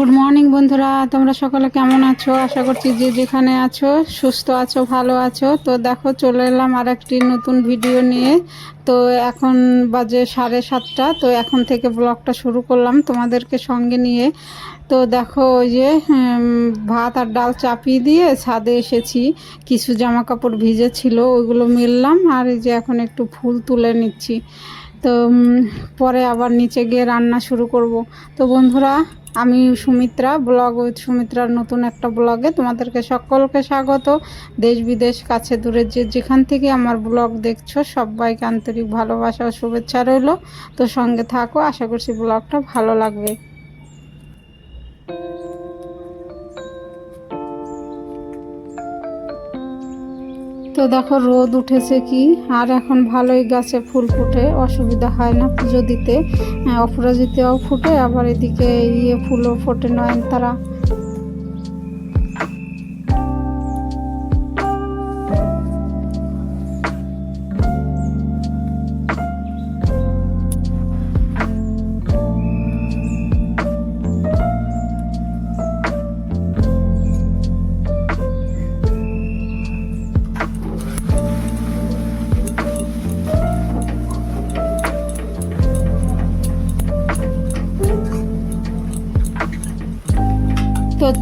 Good morning বন্ধুরা। তোমরা সকলে কেমন আছো? আশা করছি যে যেখানে আছো, সুস্থ আছো, ভালো আছো। তো দেখো, চলে এলাম আর একটি নতুন ভিডিও নিয়ে। তো এখন বাজে সাড়ে সাতটা। তো এখন থেকে ব্লগটা শুরু করলাম তোমাদেরকে সঙ্গে নিয়ে। তো দেখো, ওই যে ভাত আর ডাল চাপিয়ে দিয়ে ছাদে এসেছি। কিছু জামা কাপড় ভিজে ছিল ওইগুলো মেললাম। আর এই যে এখন একটু ফুল তুলে নিচ্ছি। তো পরে আবার নিচে গিয়ে রান্না শুরু করব। তো বন্ধুরা, আমি সুমিত্রা, ব্লগ উইথ সুমিত্রার নতুন একটা ব্লগে তোমাদেরকে সকলকে স্বাগত। দেশ বিদেশ, কাছে দূরে, যে যেখান থেকে আমার ব্লগ দেখছ, সবাইকে আন্তরিক ভালোবাসা ও শুভেচ্ছা রইল। তো সঙ্গে থাকো, আশা করছি ব্লগটা ভালো লাগবে। তো দেখো রোদ উঠেছে কি? আর এখন ভালোই গাছে ফুল ফুটে, অসুবিধা হয় না পুজো দিতে। অপরাজিতেও ফুটে, আবার এদিকে ইয়ে ফুলও ফোটে নয়নতারা।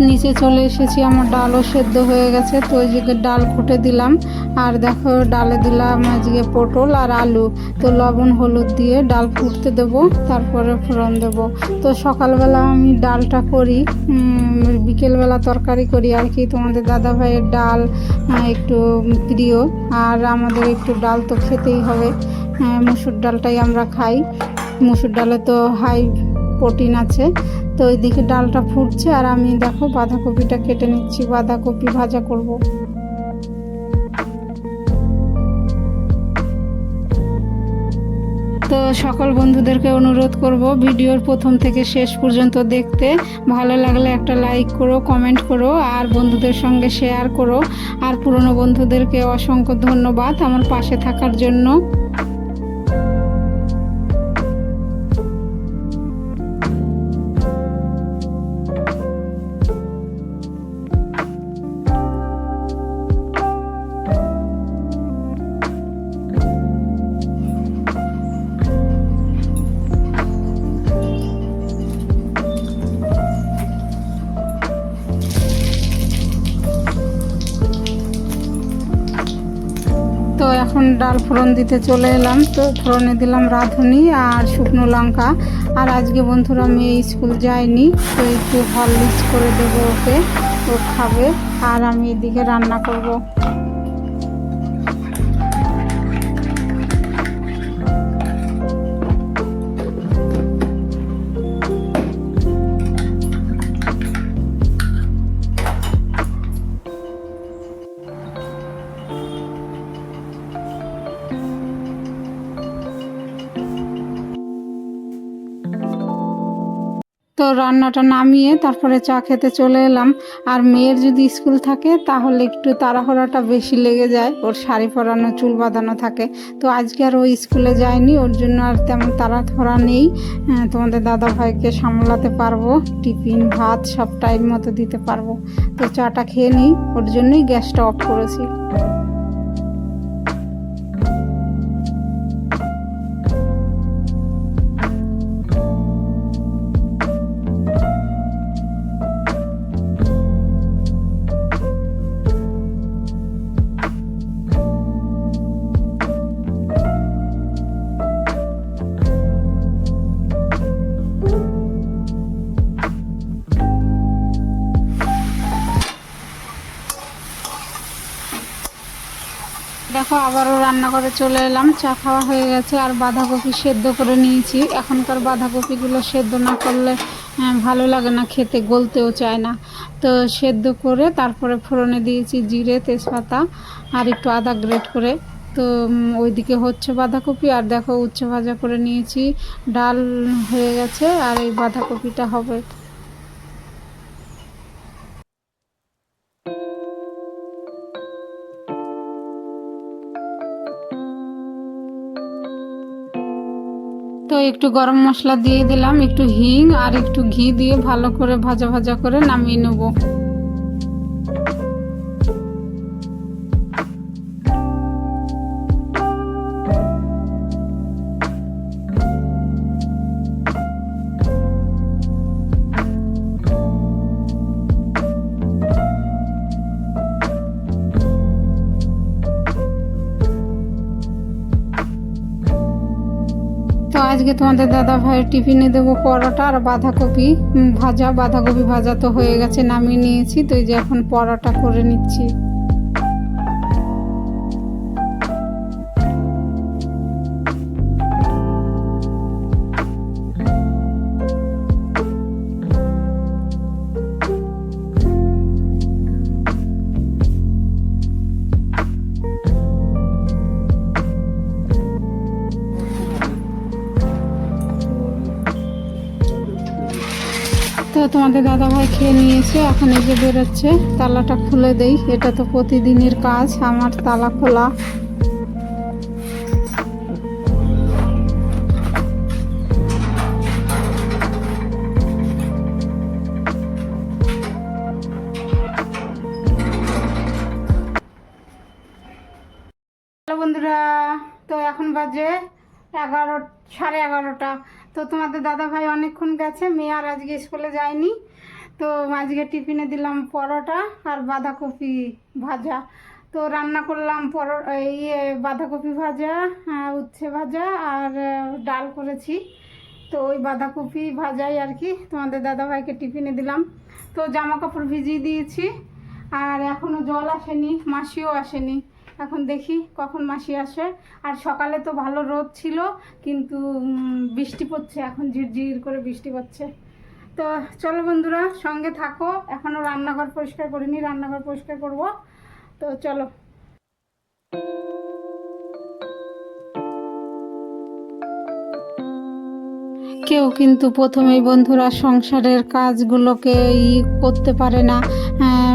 নিচে চলে এসেছি, আমার ডালও সেদ্ধ হয়ে গেছে। তো ওই যে ডাল ফুটে দিলাম, আর দেখো ডালে দিলাম আজকে পটল আর আলু। তো লবণ, হলুদ দিয়ে ডাল ফুটতে দেবো, তারপরে ফোড়ন দেবো। তো সকালবেলা আমি ডালটা করি বিকেলবেলা তরকারি করি আর কি। তোমাদের দাদা ভাইয়ের ডাল একটু প্রিয়, আর আমাদের একটু ডাল তো খেতেই হবে। মুসুর ডালটাই আমরা খাই। মুসুর ডালে তো হাই প্রোটিন আছে। তো ওইদিকে ডালটা ফুটছে আর আমি দেখো বাঁধাকপিটা কেটে নিচ্ছি। বাঁধাকপি ভাজা করব। তো সকল বন্ধুদেরকে অনুরোধ করব ভিডিওর প্রথম থেকে শেষ পর্যন্ত দেখতে। ভালো লাগলে একটা লাইক করো, কমেন্ট করো আর বন্ধুদের সঙ্গে শেয়ার করো। আর পুরনো বন্ধুদেরকে অসংখ্য ধন্যবাদ আমার পাশে থাকার জন্য। এখন ডাল ফোড়ন দিতে চলে এলাম। তো ফোড়নে দিলাম রাঁধুনি আর শুকনো লঙ্কা। আর আজকে বন্ধুরা মেয়ে স্কুল যায়নি তো একটু হরলিক্স করে দেবো ওকে। ও খাবে। আর আমি এদিকে রান্না করব। রান্নাটা নামিয়ে তারপরে চা খেতে চলে এলাম। আর মেয়ের যদি স্কুল থাকে, তাহলে একটু তাড়াহুড়াটা বেশি লেগে যায়। ওর শাড়ি পরানো, চুল বাঁধানো থাকে। তো আজকে আর ও স্কুলে যায়নি, ওর জন্য আর তেমন তাড়াহুড়া নেই। তোমাদের দাদা ভাইকে সামলাতে পারব, টিফিন, ভাত সব টাইম মতো দিতে পারব। তো চাটা খেয়ে নিই, ওর জন্যই গ্যাসটা অফ করেছি। দেখো, আবারও রান্না করে চলে এলাম। চা খাওয়া হয়ে গেছে, আর বাঁধাকপি সেদ্ধ করে নিয়েছি। এখনকার বাঁধাকপিগুলো সেদ্ধ না করলে ভালো লাগে না খেতে, গলতেও চায় না। তো সেদ্ধ করে তারপরে ফোড়নে দিয়েছি জিরে, তেজপাতা, আর একটু আদা গ্রেট করে। তো ওইদিকে হচ্ছে বাঁধাকপি, আর দেখো উচ্ছে ভাজা করে নিয়েছি। ডাল হয়ে গেছে, আর এই বাঁধাকপিটা হবে। একটু গরম মশলা দিয়ে দিলাম, একটু হিং আর একটু ঘি দিয়ে ভালো করে ভাজা ভাজা করে নামিয়ে নেব। আজকে তোমাদের দাদা ভাইয়ের টিফিনে দেবো পরোটা আর বাঁধাকপি। ভাজা বাঁধাকপি ভাজা তো হয়ে গেছে, নামিয়ে নিয়েছি, তো এই যে এখন পরোটা করে নিচ্ছি। তোমাদের দাদা ভাই খেয়ে নিয়েছে, এখন এই যে বেরোচ্ছে, তালাটা খুলে দেই। এটা তো প্রতিদিনের কাজ, আমার তালা খোলা। বন্ধুরা, তো এখন বাজে এগারো, সাড়ে এগারোটা। তো তোমাদের দাদা ভাই অনেকক্ষণ গেছে, মেয়ে আর আজকে স্কুলে যায়নি। তো আজকে টিফিনে দিলাম পরোটা আর বাঁধাকপি ভাজা। তো রান্না করলাম পরো ইয়ে বাঁধাকপি ভাজা উচ্ছে ভাজা আর ডাল করেছি। তো ওই বাঁধাকপি ভাজাই আর কি, তোমাদের দাদা ভাইকে টিফিনে দিলাম। তো জামা কাপড় ভিজিয়ে দিয়েছি আর এখনও জল আসেনি, মাসিও আসেনি। এখন দেখি কখন মাসি আসে। আর সকালে তো ভালো রোদ ছিল, কিন্তু বৃষ্টি পড়ছে, এখন ঝিরঝির করে বৃষ্টি পড়ছে। তো চলো বন্ধুরা, সঙ্গে থাকো। এখনও রান্নাঘর পরিষ্কার করিনি, রান্নাঘর পরিষ্কার করব। তো চলো। কেউ কিন্তু প্রথমেই বন্ধুরা সংসারের কাজগুলোকে ই করতে পারে না।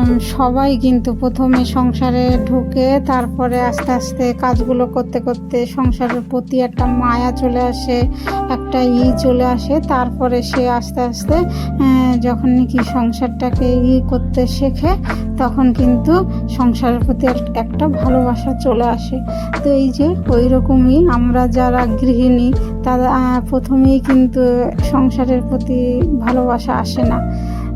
আম, সবাই কিন্তু প্রথমে সংসারে ঢুকে তারপরে আস্তে আস্তে কাজগুলো করতে করতে সংসারের প্রতি একটা মায়া চলে আসে একটা ই চলে আসে। তারপরে সে আস্তে আস্তে যখন নাকি সংসারটাকে ই করতে শেখে তখন কিন্তু সংসারের প্রতি একটা ভালোবাসা চলে আসে। তো এই যে ওই রকমই আমরা যারা গৃহিণী তারা প্রথমেই কিন্তু সংসারের প্রতি ভালোবাসা আসে না।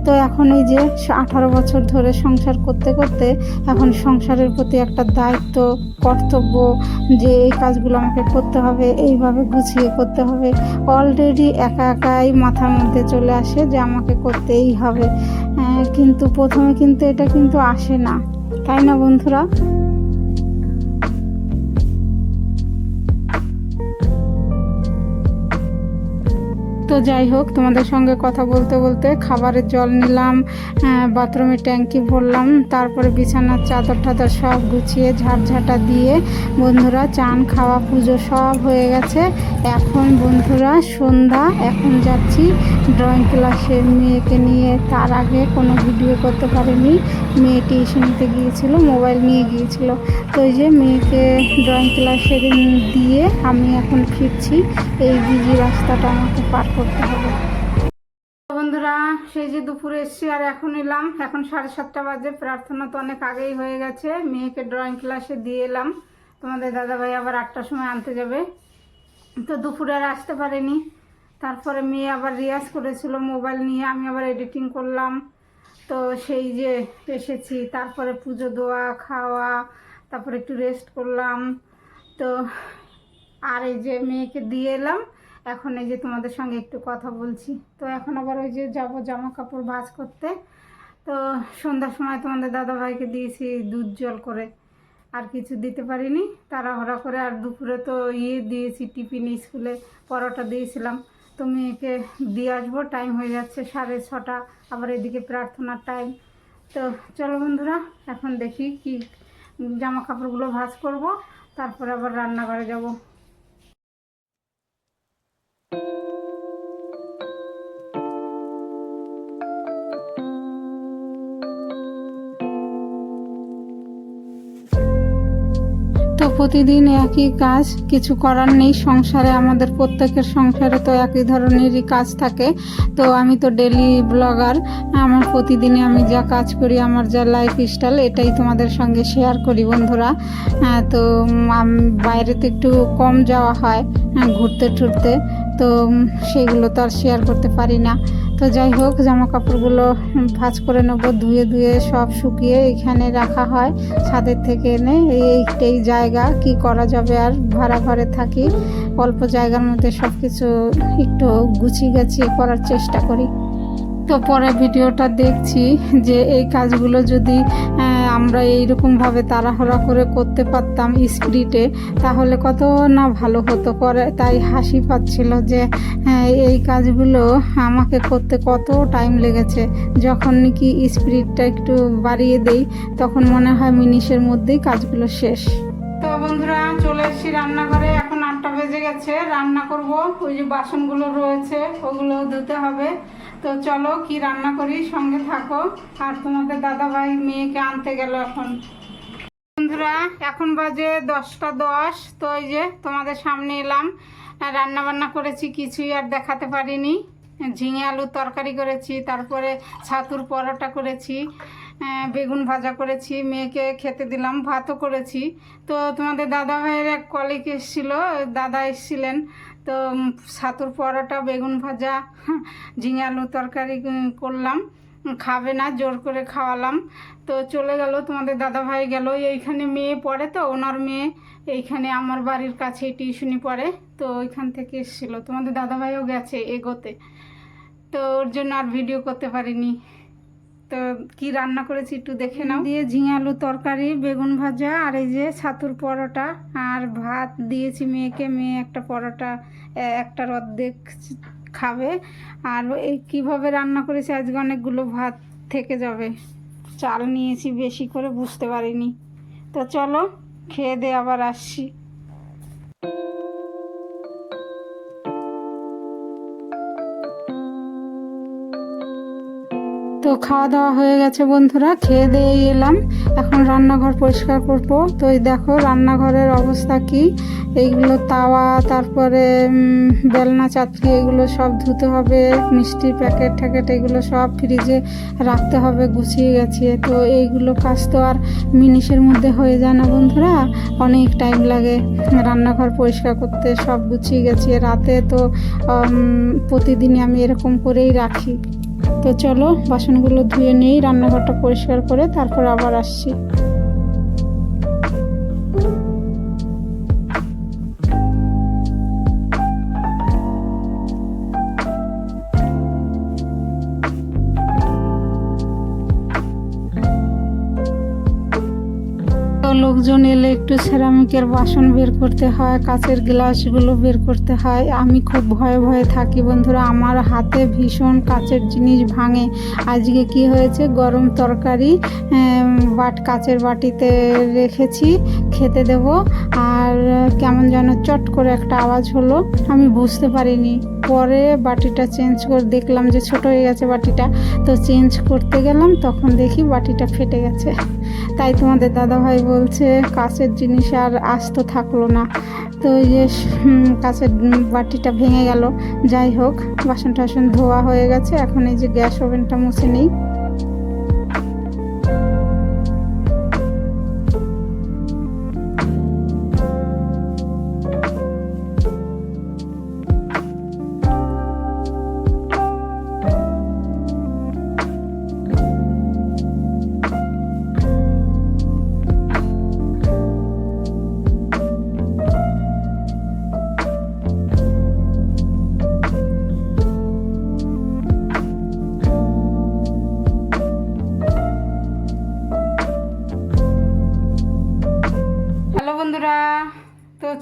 তো এখন এই যে আঠারো বছর ধরে সংসার করতে করতে এখন সংসারের প্রতি একটা দায়িত্ব, কর্তব্য যে এই কাজগুলো আমাকে করতে হবে, এইভাবে গুছিয়ে করতে হবে। অলরেডি একা একাই মাথার মধ্যে চলে আসে যে আমাকে করতেই হবে। কিন্তু প্রথমে কিন্তু এটা কিন্তু আসে না। তাই না বন্ধুরা? তো যাই হোক, তোমাদের সঙ্গে কথা বলতে বলতে খাবারের জল নিলাম বাথরুমের ট্যাঙ্কি ভরলাম, তারপরে বিছানার চাদর টাদর সব গুছিয়ে ঝাড়ঝাটা দিয়ে বন্ধুরা চান, খাওয়া, পুজো সব হয়ে গেছে। এখন বন্ধুরা সন্ধ্যা, এখন যাচ্ছি ড্রয়িং ক্লাসে মেয়েকে নিয়ে। তার আগে কোনো ভিডিও করতে পারিনি। মেয়ে টিউশনিতে গিয়েছিল মোবাইল নিয়ে গিয়েছিল। তো এই যে মেয়েকে ড্রয়িং ক্লাসে দিয়ে আমি এখন ফিরছি। এই বিজি রাস্তাটা আমাকে পার করতে হবে। বন্ধুরা, সেই যে দুপুরে এসছি আর এখন এলাম। এখন সাড়ে সাতটা বাজে, প্রার্থনা তো অনেক আগেই হয়ে গেছে। মেয়েকে ড্রয়িং ক্লাসে দিয়ে এলাম। তোমাদের দাদাভাই আবার আটটার সময় আনতে যাবে। তো দুপুরে আর আসতে পারেনি। তারপরে মেয়ে আবার রিয়াজ করেছিল মোবাইল নিয়ে। আমি আবার এডিটিং করলাম। তো সেই যে এসেছি। তারপরে পুজো দেওয়া খাওয়া, তারপরে একটু রেস্ট করলাম। তো আর এই যে মেয়েকে দিয়ে এলাম। এখন এই যে তোমাদের সঙ্গে একটু কথা বলছি। তো এখন আবার ওই যে যাব জামা কাপড় ভাঁজ করতে। তো সন্ধ্যার সময় তোমাদের দাদাভাইকে দিয়েছি দুধ জল করে। আর কিছু দিতে পারিনি। তাড়াহুড়া করে আর দুপুরে তো ইয়ে দিয়েছি টিফিন স্কুলে পরোটা দিয়েছিলাম। তো মেয়েকে দিয়ে আসব। টাইম হয়ে যাচ্ছে সাড়ে ছটা। আবার এদিকে প্রার্থনার টাইম। তো চলো বন্ধুরা, এখন দেখি কি জামা কাপড়গুলো ভাজ করব। তারপরে আবার রান্নাঘরে যাব। প্রতিদিন একই কাজ, কিছু করার নেই। সংসারে আমাদের প্রত্যেকের সংসারে তো একই ধরনেরই কাজ থাকে। তো আমি তো ডেলি ব্লগার আমার প্রতিদিনে আমি যা কাজ করি, আমার যা লাইফ স্টাইল এটাই তোমাদের সঙ্গে শেয়ার করি বন্ধুরা। তো বাইরে তো একটু কম যাওয়া হয় ঘুরতে টুরতে তো সেগুলো তো আর শেয়ার করতে পারি না। তো যাই হোক জামা কাপড়গুলো ভাজ করে নেব, ধুয়ে ধুয়ে সব শুকিয়ে এখানে রাখা হয়, ছাদের থেকে এনে এই এইটাই জায়গা, কি করা যাবে আর ভাড়া ঘরে থাকি। অল্প জায়গার মধ্যে সব কিছু একটু গুছিয়ে গাছিয়ে করার চেষ্টা করি। তো পরে ভিডিওটা দেখছি যে এই কাজগুলো যদি আমরা এইরকমভাবে তাড়াহুড়া করে করতে পারতাম স্পিডে তাহলে কত না ভালো হতো। পরে তাই হাসি পাচ্ছিল যে হ্যাঁ, এই কাজগুলো আমাকে করতে কত টাইম লেগেছে। যখন নাকি স্পিডটা একটু বাড়িয়ে দেই তখন মনে হয় মিনিশের মধ্যেই কাজগুলো শেষ। তো বন্ধুরা চলে এসেছি রান্নাঘরে। আটটা বেজে গেছে, রান্না করব। ওই যে বাসনগুলো রয়েছে ওগুলো ধুতে হবে। তো চলো কি রান্না করি, সঙ্গে থাকো। আর তোমাদের দাদা ভাই মেয়েকে আনতে গেল এখন। বন্ধুরা, এখন বাজে দশটা দশ। তো ওই যে তোমাদের সামনে এলাম। রান্না বান্না করেছি, কিছুই আর দেখাতে পারিনি। ঝিঙে আলুর তরকারি করেছি, তারপরে ছাতুর পরোটা করেছি। বেগুন ভাজা করেছি, মেয়েকে খেতে দিলাম, ভাতও করেছি। তো তোমাদের দাদা ভাইয়ের এক কলিগ এসেছিল, দাদা এসেছিলেন। তো ছাতুর পরোটা, বেগুন ভাজা, ঝিঙে আলুর তরকারি করলাম। খাবে না, জোর করে খাওয়ালাম। তো চলে গেল, তোমাদের দাদা ভাই গেল। এইখানে মেয়ে পড়ে তো, ওনার মেয়ে এইখানে আমার বাড়ির কাছে টিউশনি পড়ে। তো ওইখান থেকে এসেছিল। তোমাদের দাদা ভাইও গেছে এগোতে। তো ওর জন্য আর ভিডিও করতে পারিনি। তো কি রান্না করেছি একটু দেখে নাও। দিয়ে ঝিঙে আলু তরকারি, বেগুন ভাজা আর এই যে ছাতুর পরোটা। আর ভাত দিয়েছি মেয়েকে, মেয়ে একটা পরোটা, এ- একটার অর্ধেক খাবে। আর এই কীভাবে রান্না করেছি আজকে অনেকগুলো ভাত থেকে যাবে। চাল নিয়েছি বেশি করে, বুঝতে পারিনি। তো চলো, খেয়ে দিয়ে আবার আসছি। তো খাওয়া দাওয়া হয়ে গেছে বন্ধুরা, খেয়ে দিয়ে এলাম। এখন রান্নাঘর পরিষ্কার করব। তো এই দেখো রান্নাঘরের অবস্থা কি? এইগুলো তাওয়া, তারপরে বেলনা চাতরি এগুলো সব ধুতে হবে। মিষ্টির প্যাকেট ট্যাকেট, এগুলো সব ফ্রিজে রাখতে হবে, গুছিয়ে গেছে তো এইগুলো কাজ তো আর মিনিশের মধ্যে হয়ে যায় না বন্ধুরা। অনেক টাইম লাগে রান্নাঘর পরিষ্কার করতে, সব গুছিয়ে গেছে রাতে তো প্রতিদিনই আমি এরকম করেই রাখি। তো চলো বাসনগুলো ধুয়ে নেই রান্নাঘরটা পরিষ্কার করে তারপর আবার আসছি। লোকজন এলে একটু সেরামিকের বাসন বের করতে হয়, কাচের গ্লাসগুলো বের করতে হয়। আমি খুব ভয়ে ভয়ে থাকি, বন্ধুরা। আমার হাতে ভীষণ কাচের জিনিস ভাঙে। আজকে কি হয়েছে? গরম তরকারি বাট, কাচের বাটিতে রেখেছি, খেতে দেব। আর কেমন যেন চট করে একটা আওয়াজ হলো, আমি বুঝতে পারিনি। পরে বাটিটা চেঞ্জ করে দেখলাম যে ছোট হয়ে গেছে বাটিটা। তো চেঞ্জ করতে গেলাম, তখন দেখি বাটিটা ফেটে গেছে। তাই তোমাদের দাদাভাই বলছে কাছের জিনিস আর আস্ত থাকল না। তো ওই যে কাছের বাটিটা ভেঙে গেল। যাই হোক বাসন টাসন ধোয়া হয়ে গেছে। এখন এই যে গ্যাস ওভেনটা মুছে নেই।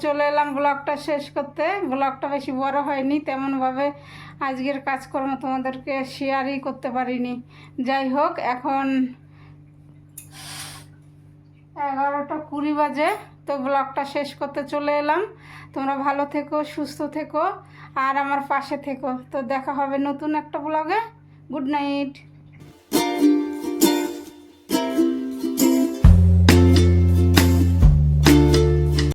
চলে এলাম ব্লগটা শেষ করতে। ব্লগটা বেশি বড় হয়নি, তেমনভাবে আজকের কাজকর্ম তোমাদেরকে শেয়ারই করতে পারিনি। যাই হোক, এখন এগারোটা কুড়ি বাজে, তো ব্লগটা শেষ করতে চলে এলাম। তোমরা ভালো থেকো, সুস্থ থেকো, আর আমার পাশে থেকো। তো দেখা হবে নতুন একটা ব্লগে গুড নাইট